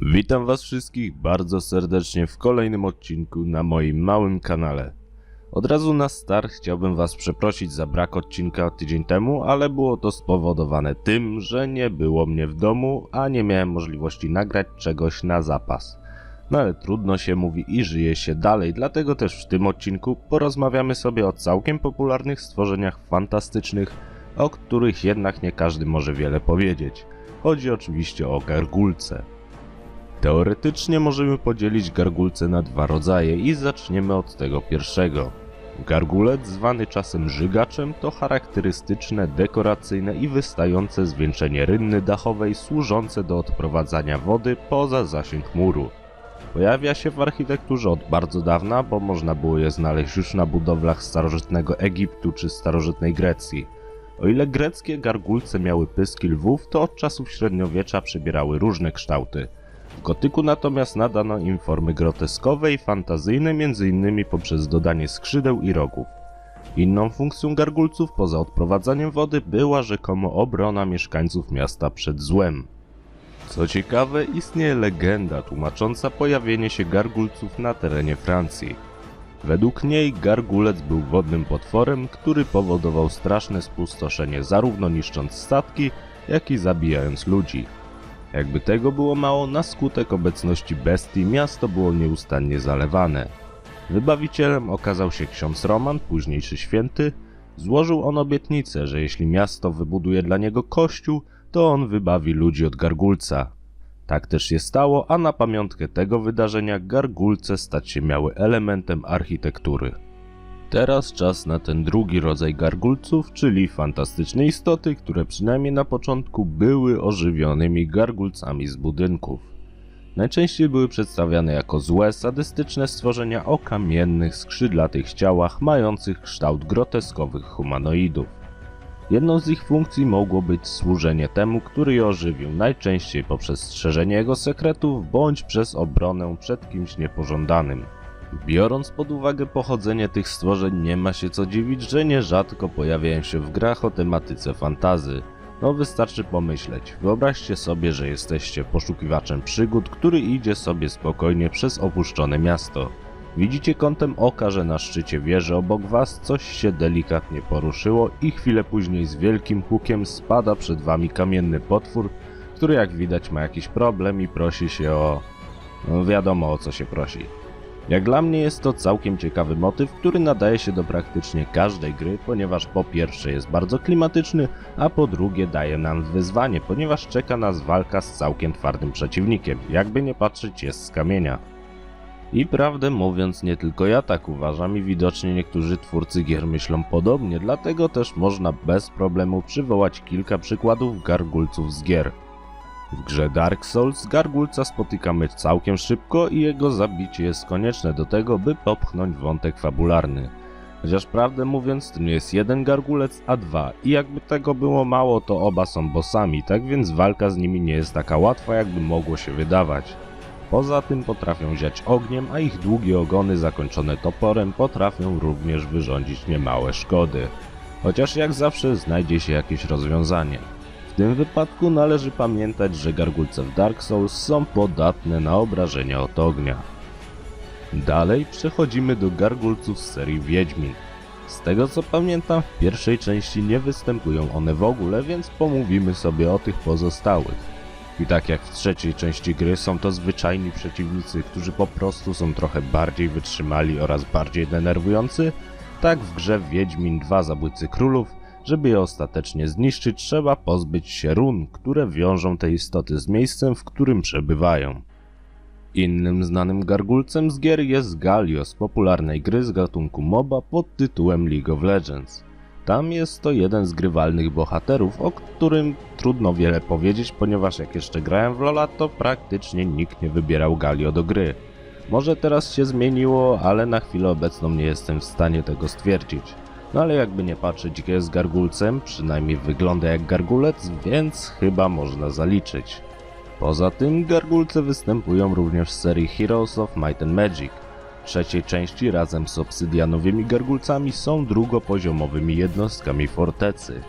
Witam Was wszystkich bardzo serdecznie w kolejnym odcinku na moim małym kanale. Od razu na start chciałbym Was przeprosić za brak odcinka tydzień temu, ale było to spowodowane tym, że nie było mnie w domu, a nie miałem możliwości nagrać czegoś na zapas. No ale trudno się mówi i żyje się dalej, dlatego też w tym odcinku porozmawiamy sobie o całkiem popularnych stworzeniach fantastycznych, o których jednak nie każdy może wiele powiedzieć. Chodzi oczywiście o gargulce. Teoretycznie możemy podzielić gargulce na dwa rodzaje i zaczniemy od tego pierwszego. Gargulec, zwany czasem żygaczem, to charakterystyczne, dekoracyjne i wystające zwieńczenie rynny dachowej służące do odprowadzania wody poza zasięg muru. Pojawia się w architekturze od bardzo dawna, bo można było je znaleźć już na budowlach starożytnego Egiptu czy starożytnej Grecji. O ile greckie gargulce miały pyski lwów, to od czasów średniowiecza przybierały różne kształty. W gotyku natomiast nadano im formy groteskowe i fantazyjne m.in. poprzez dodanie skrzydeł i rogów. Inną funkcją gargulców poza odprowadzaniem wody była rzekomo obrona mieszkańców miasta przed złem. Co ciekawe, istnieje legenda tłumacząca pojawienie się gargulców na terenie Francji. Według niej gargulec był wodnym potworem, który powodował straszne spustoszenie zarówno niszcząc statki, jak i zabijając ludzi. Jakby tego było mało, na skutek obecności bestii miasto było nieustannie zalewane. Wybawicielem okazał się ksiądz Roman, późniejszy święty. Złożył on obietnicę, że jeśli miasto wybuduje dla niego kościół, to on wybawi ludzi od gargulca. Tak też się stało, a na pamiątkę tego wydarzenia gargulce stać się miały elementem architektury. Teraz czas na ten drugi rodzaj gargulców, czyli fantastyczne istoty, które przynajmniej na początku były ożywionymi gargulcami z budynków. Najczęściej były przedstawiane jako złe, sadystyczne stworzenia o kamiennych, skrzydlatych ciałach mających kształt groteskowych humanoidów. Jedną z ich funkcji mogło być służenie temu, który je ożywił, najczęściej poprzez strzeżenie jego sekretów bądź przez obronę przed kimś niepożądanym. Biorąc pod uwagę pochodzenie tych stworzeń, nie ma się co dziwić, że nierzadko pojawiają się w grach o tematyce fantazy. No wystarczy pomyśleć. Wyobraźcie sobie, że jesteście poszukiwaczem przygód, który idzie sobie spokojnie przez opuszczone miasto. Widzicie kątem oka, że na szczycie wieży obok was coś się delikatnie poruszyło i chwilę później z wielkim hukiem spada przed wami kamienny potwór, który jak widać ma jakiś problem i prosi się o... No wiadomo o co się prosi. Jak dla mnie jest to całkiem ciekawy motyw, który nadaje się do praktycznie każdej gry, ponieważ po pierwsze jest bardzo klimatyczny, a po drugie daje nam wyzwanie, ponieważ czeka nas walka z całkiem twardym przeciwnikiem, jakby nie patrzeć jest z kamienia. I prawdę mówiąc, nie tylko ja tak uważam i widocznie niektórzy twórcy gier myślą podobnie, dlatego też można bez problemu przywołać kilka przykładów gargulców z gier. W grze Dark Souls gargulca spotykamy całkiem szybko i jego zabicie jest konieczne do tego, by popchnąć wątek fabularny. Chociaż prawdę mówiąc, to nie jest jeden gargulec, a dwa. I jakby tego było mało, to oba są bossami, tak więc walka z nimi nie jest taka łatwa, jakby mogło się wydawać. Poza tym potrafią ziać ogniem, a ich długie ogony zakończone toporem potrafią również wyrządzić niemałe szkody. Chociaż jak zawsze znajdzie się jakieś rozwiązanie. W tym wypadku należy pamiętać, że gargulce w Dark Souls są podatne na obrażenia od ognia. Dalej przechodzimy do gargulców z serii Wiedźmin. Z tego co pamiętam, w pierwszej części nie występują one w ogóle, więc pomówimy sobie o tych pozostałych. I tak jak w trzeciej części gry są to zwyczajni przeciwnicy, którzy po prostu są trochę bardziej wytrzymali oraz bardziej denerwujący, tak w grze Wiedźmin 2 Zabójcy Królów żeby je ostatecznie zniszczyć, trzeba pozbyć się run, które wiążą te istoty z miejscem, w którym przebywają. Innym znanym gargulcem z gier jest Galio z popularnej gry z gatunku MOBA pod tytułem League of Legends. Tam jest to jeden z grywalnych bohaterów, o którym trudno wiele powiedzieć, ponieważ jak jeszcze grałem w LoL'a, to praktycznie nikt nie wybierał Galio do gry. Może teraz się zmieniło, ale na chwilę obecną nie jestem w stanie tego stwierdzić. No ale jakby nie patrzeć, jest gargulcem, przynajmniej wygląda jak gargulec, więc chyba można zaliczyć. Poza tym gargulce występują również w serii Heroes of Might and Magic. W trzeciej części razem z obsydianowymi gargulcami są drugopoziomowymi jednostkami fortecy.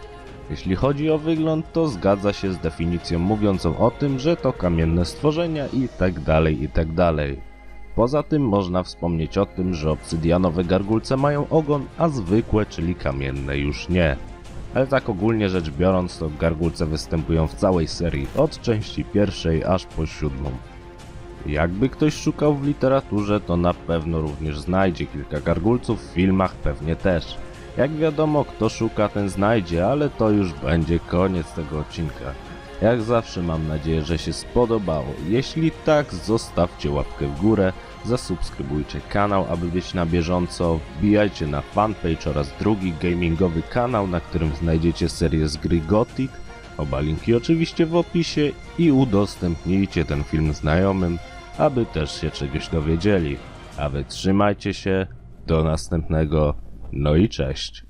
Jeśli chodzi o wygląd, to zgadza się z definicją mówiącą o tym, że to kamienne stworzenia i tak dalej, i tak dalej. Poza tym można wspomnieć o tym, że obsydianowe gargulce mają ogon, a zwykłe, czyli kamienne już nie. Ale tak ogólnie rzecz biorąc, to gargulce występują w całej serii, od części pierwszej aż po siódmą. Jakby ktoś szukał w literaturze, to na pewno również znajdzie kilka gargulców, w filmach pewnie też. Jak wiadomo, kto szuka, ten znajdzie, ale to już będzie koniec tego odcinka. Jak zawsze mam nadzieję, że się spodobało. Jeśli tak, zostawcie łapkę w górę, zasubskrybujcie kanał, aby być na bieżąco, wbijajcie na fanpage oraz drugi gamingowy kanał, na którym znajdziecie serię z gry Gothic, oba linki oczywiście w opisie i udostępnijcie ten film znajomym, aby też się czegoś dowiedzieli. A wy trzymajcie się, do następnego, no i cześć.